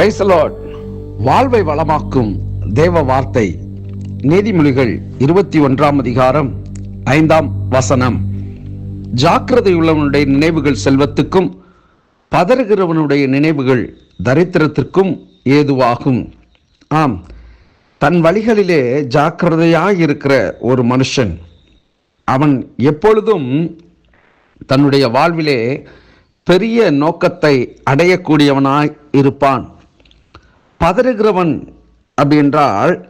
கிரைசலாட் வாழ்வை வளமாக்கும் தேவ வார்த்தை. நீதிமொழிகள் இருபத்தி ஒன்றாம் அதிகாரம் ஐந்தாம் வசனம். ஜாக்கிரதையுள்ளவனுடைய நினைவுகள் செல்வத்துக்கும் பதறுகிறவனுடைய நினைவுகள் தரித்திரத்திற்கும் ஏதுவாகும். ஆம் தன் வழிகளிலே ஜாக்கிரதையாக இருக்கிற ஒரு மனுஷன். அவன் எப்பொழுதும் தன்னுடைய வாழ்விலே பெரிய நோக்கத்தை அடையக்கூடியவனாய் இருப்பான். பதறுகிறவன் அப்படி என்றால்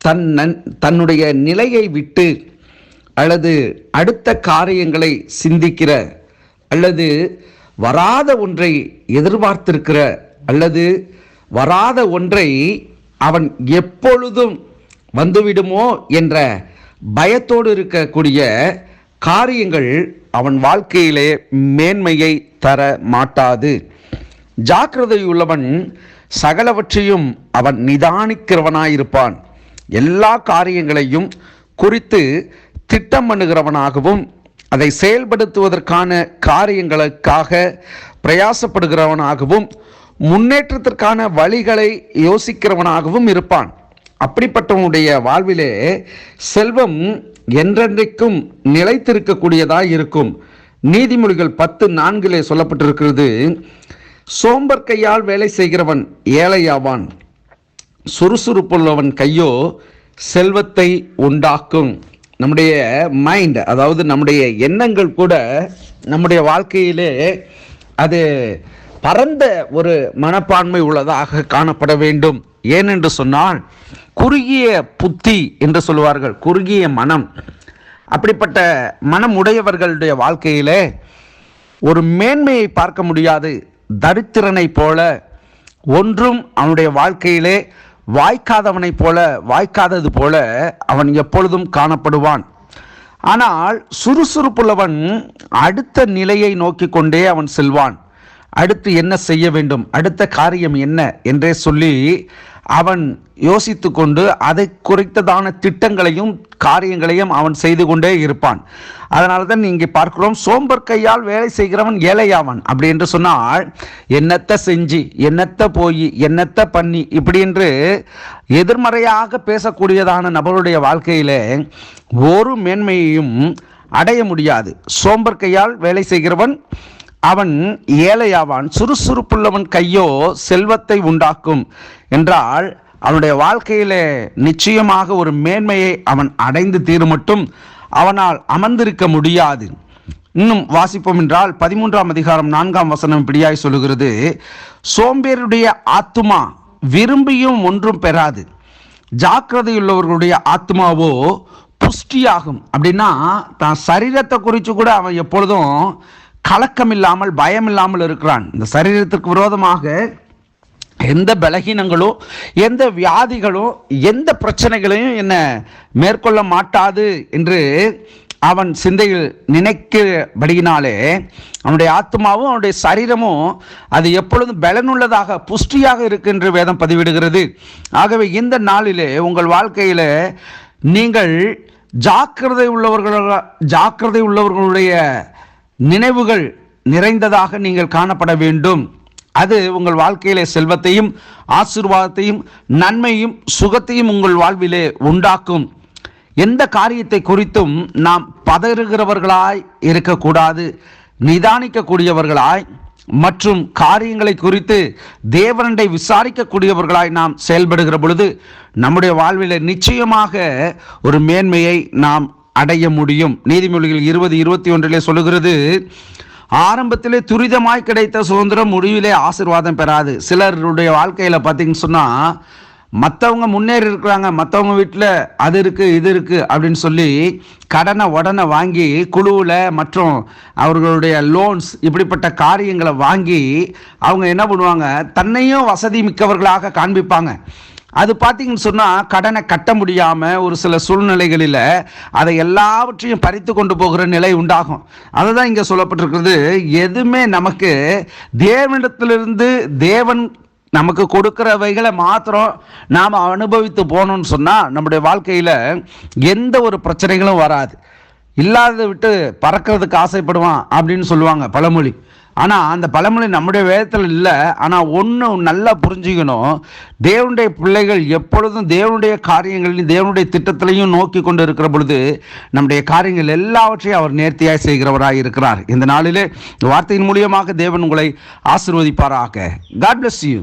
தன் நன்- தன்னுடைய நிலையை விட்டு அல்லது அடுத்த காரியங்களை சிந்திக்கிற அல்லது வராத ஒன்றை எதிர்பார்த்திருக்கிற அல்லது வராத ஒன்றை அவன் எப்பொழுதும் வந்துவிடுமோ என்ற பயத்தோடு இருக்கக்கூடிய காரியங்கள் அவன் வாழ்க்கையிலே மேன்மையை தர மாட்டாது. ஜாக்கிரதையுள்ளவன் சகலவற்றையும் அவன் நிதானிக்கிறவனாயிருப்பான். எல்லா காரியங்களையும் குறித்து திட்டம் பண்ணுகிறவனாகவும் அதை செயல்படுத்துவதற்கான காரியங்களுக்காக பிரயாசப்படுகிறவனாகவும் முன்னேற்றத்திற்கான வழிகளை யோசிக்கிறவனாகவும் இருப்பான். அப்படிப்பட்டவனுடைய வாழ்விலே செல்வம் என்றென்றைக்கும் நிலைத்திருக்கக்கூடியதாக இருக்கும் நீதிமொழிகள் பத்து நான்கிலே சொல்லப்பட்டிருக்கிறது சோம்பர் கையால் வேலை செய்கிறவன் ஏழையாவான். சுறுசுறுப்புள்ளவன் கையோ செல்வத்தை உண்டாக்கும். நம்முடைய மைண்ட் அதாவது நம்முடைய எண்ணங்கள் கூட நம்முடைய வாழ்க்கையிலே அது பரந்த ஒரு மனப்பான்மை உள்ளதாக காணப்பட வேண்டும். ஏனென்று சொன்னால் குறுகிய புத்தி என்று சொல்லுவார்கள் குறுகிய மனம். அப்படிப்பட்ட மனம் உடையவர்களுடைய வாழ்க்கையிலே ஒரு மேன்மையை பார்க்க முடியாது. தரித்திரனைப் போல ஒன்றும் அவனுடைய வாழ்க்கையிலே வாய்க்காதவனைப் போல வாய்க்காதது போல அவன் எப்பொழுதும் காணப்படுவான். ஆனால் சுறுசுறுப்புள்ளவன் அடுத்த நிலையை நோக்கி கொண்டே அவன் செல்வான். அடுத்து என்ன செய்ய வேண்டும்? அடுத்த காரியம் என்ன? என்றே சொல்லி அவன் யோசித்து கொண்டு அதை குறித்ததான திட்டங்களையும் காரியங்களையும் அவன் செய்து கொண்டே இருப்பான். அதனால தான் இங்கே பார்க்கிறோம் சோம்பர் கையால் வேலை செய்கிறவன் ஏழையாவன். அப்படி என்று சொன்னால் என்னத்தை செஞ்சு என்னத்தை போய் என்னத்தை பண்ணி இப்படி என்று எதிர்மறையாக பேசக்கூடியதான நபருடைய வாழ்க்கையிலே ஒரு மேன்மையையும் அடைய முடியாது. சோம்பர் கையால் வேலை செய்கிறவன் அவன் ஏழையாவான் சுறுசுறுப்புள்ளவன் கையோ செல்வத்தை உண்டாக்கும் என்றால் அவனுடைய வாழ்க்கையிலே நிச்சயமாக ஒரு மேன்மையை அவன் அடைந்து தீரும் மட்டும் அவனால் அமர்ந்திருக்க முடியாது. இன்னும் வாசிப்போம் என்றால் பதிமூன்றாம் அதிகாரம் நான்காம் வசனம் இப்படியாய் சொல்லுகிறது. சோம்பேருடைய ஆத்துமா விரும்பியும் ஒன்றும் பெறாது. ஜாக்கிரதையுள்ளவர்களுடைய ஆத்மாவோ புஷ்டியாகும். அப்படின்னா தான் சரீரத்தை குறித்து கூட அவன் எப்பொழுதும் கலக்கம் இல்லாமல் பயம் இல்லாமல் இருக்கிறான். இந்த சரீரத்திற்கு விரோதமாக எந்த பலகீனங்களோ எந்த வியாதிகளோ எந்த பிரச்சனைகளையும் என்ன மேற்கொள்ள மாட்டாது என்று அவன் சிந்தையில் நினைக்கிறபடியினாலே அவனுடைய ஆத்மாவும் அவனுடைய சரீரமும் அது எப்பொழுதும் பலனுள்ளதாக புஷ்டியாக இருக்கு என்று வேதம் பதிவிடுகிறது. ஆகவே இந்த நாளிலே உங்கள் வாழ்க்கையில் நீங்கள் ஜாக்கிரதை உள்ளவர்கள ஜாக்கிரதை உள்ளவர்களுடைய நினைவுகள் நிறைந்ததாக நீங்கள் காணப்பட வேண்டும். அது உங்கள் வாழ்க்கையிலே செல்வத்தையும் ஆசிர்வாதத்தையும் நன்மையும் சுகத்தையும் உங்கள் வாழ்விலே உண்டாக்கும். எந்த காரியத்தை குறித்தும் நாம் பதறுகிறவர்களாய் இருக்கக்கூடாது நிதானிக்கக்கூடியவர்களாய் மற்றும் காரியங்களை குறித்து தேவனண்டை விசாரிக்கக்கூடியவர்களாய் நாம் செயல்படுகிற பொழுது நம்முடைய வாழ்வில் நிச்சயமாக ஒரு மேன்மையை நாம் அடைய முடியும். நீதிமொழிகள் இருபது இருபத்தி ஒன்றிலே சொல்லுகிறது ஆரம்பத்திலே துரிதமாய் கிடைத்த சுதந்திரம் முடிவிலே ஆசீர்வாதம் பெறாது. சிலருடைய வாழ்க்கையில் பார்த்தீங்கன்னு சொன்னால் மற்றவங்க முன்னேறி இருக்கிறாங்க மற்றவங்க வீட்டில் அது இருக்குது இது இருக்குது அப்படின்னு சொல்லி கடனை உடனே வாங்கி குழுவில் மற்றும் அவர்களுடைய லோன்ஸ் இப்படிப்பட்ட காரியங்களை வாங்கி அவங்க என்ன பண்ணுவாங்க? தன்னையும் வசதி மிக்கவர்களாக காண்பிப்பாங்க. அது பார்த்தீங்கன்னு சொன்னால் கடனை கட்ட முடியாமல் ஒரு சில சூழ்நிலைகளில் அதை எல்லாவற்றையும் பறித்து கொண்டு போகிற நிலை உண்டாகும். அதை தான் இங்கே சொல்லப்பட்டிருக்கிறது. எதுவுமே நமக்கு தேவனிடத்திலிருந்து தேவன் நமக்கு கொடுக்குறவைகளை மாத்திரம் நாம் அனுபவித்து போனோம்னு சொன்னால் நம்முடைய வாழ்க்கையில் எந்த ஒரு பிரச்சனைகளும் வராது. இல்லாததை விட்டு பறக்கிறதுக்கு ஆசைப்படுவான் அப்படின்னு சொல்லுவாங்க பழமொழி. ஆனால் அந்த பழமொழி நம்முடைய வேதத்தில் இல்லை. ஆனால் ஒன்று நல்லா புரிஞ்சுக்கணும். தேவனுடைய பிள்ளைகள் எப்பொழுதும் தேவனுடைய காரியங்களையும் தேவனுடைய திட்டத்திலையும் நோக்கி கொண்டு இருக்கிற பொழுது நம்முடைய காரியங்கள் எல்லாவற்றையும் அவர் நேர்த்தியாக செய்கிறவராக இருக்கிறார். இந்த நாளிலே வார்த்தையின் மூலியமாக தேவன் உங்களை ஆசிர்வதிப்பாராக. God bless you